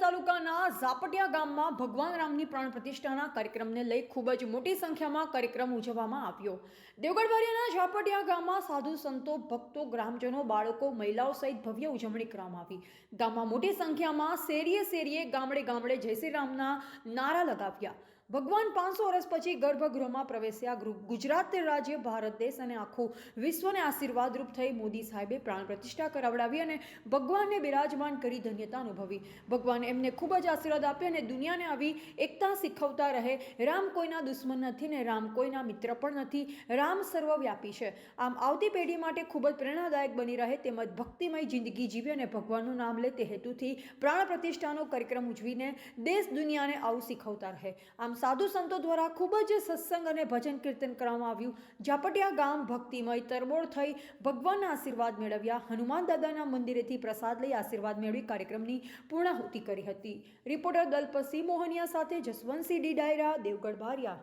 તાલુકાના ઝાપટિયા ગામમાં ભગવાન રામની પ્રાણ પ્રતિષ્ઠાના કાર્યક્રમને લઈ ખૂબ જ મોટી સંખ્યામાં કાર્યક્રમ ઉજવવામાં આવ્યો. દેવગઢભરિયાના ઝાપટિયા ગામમાં સાધુ સંતો, ભક્તો, ગ્રામજનો, બાળકો, મહિલાઓ સહિત ભવ્ય ઉજવણી કરવામાં આવી. ગામમાં મોટી સંખ્યામાં શેરીએ શેરીએ ગામડે ગામડે જય શ્રી રામના નારા લગાવ્યા. ભગવાન પાંચસો વર્ષ પછી ગર્ભગૃહમાં પ્રવેશ્યા. ગૃહ ગુજરાત રાજ્ય, ભારત દેશ અને આખું વિશ્વને આશીર્વાદરૂપ થઈ મોદી સાહેબે પ્રાણ પ્રતિષ્ઠા કરાવડાવી અને ભગવાનને બિરાજમાન કરી ધન્યતા અનુભવી. ભગવાન એમને ખૂબ જ આશીર્વાદ આપે અને દુનિયાને આવી એકતા શીખવતા રહે. રામ કોઈના દુશ્મન નથી ને રામ કોઈના મિત્ર પણ નથી. રામ સર્વવ્યાપી છે. આમ આવતી પેઢી માટે ખૂબ જ પ્રેરણાદાયક બની રહે તેમજ ભક્તિમય જિંદગી જીવે અને ભગવાનનું નામ લે તે હેતુથી પ્રાણ પ્રતિષ્ઠાનો કાર્યક્રમ ઉજવીને દેશ દુનિયાને આવું શીખવતા રહે. આમ સાધુ સંતો દ્વારા ખૂબ જ સત્સંગ અને ભજન કીર્તન કરવામાં આવ્યું. ઝાપટિયા ગામ ભક્તિમય તરબોળ થઈ ભગવાનના આશીર્વાદ મેળવ્યા. હનુમાન દાદાના મંદિરેથી પ્રસાદ લઈ આશીર્વાદ મેળવી કાર્યક્રમની પૂર્ણાહુતિ કરી હતી. રિપોર્ટર દલપતસિંહ મોહનિયા સાથે જસવંતસિંહ ડી ડાયરા, દેવગઢ બારિયા.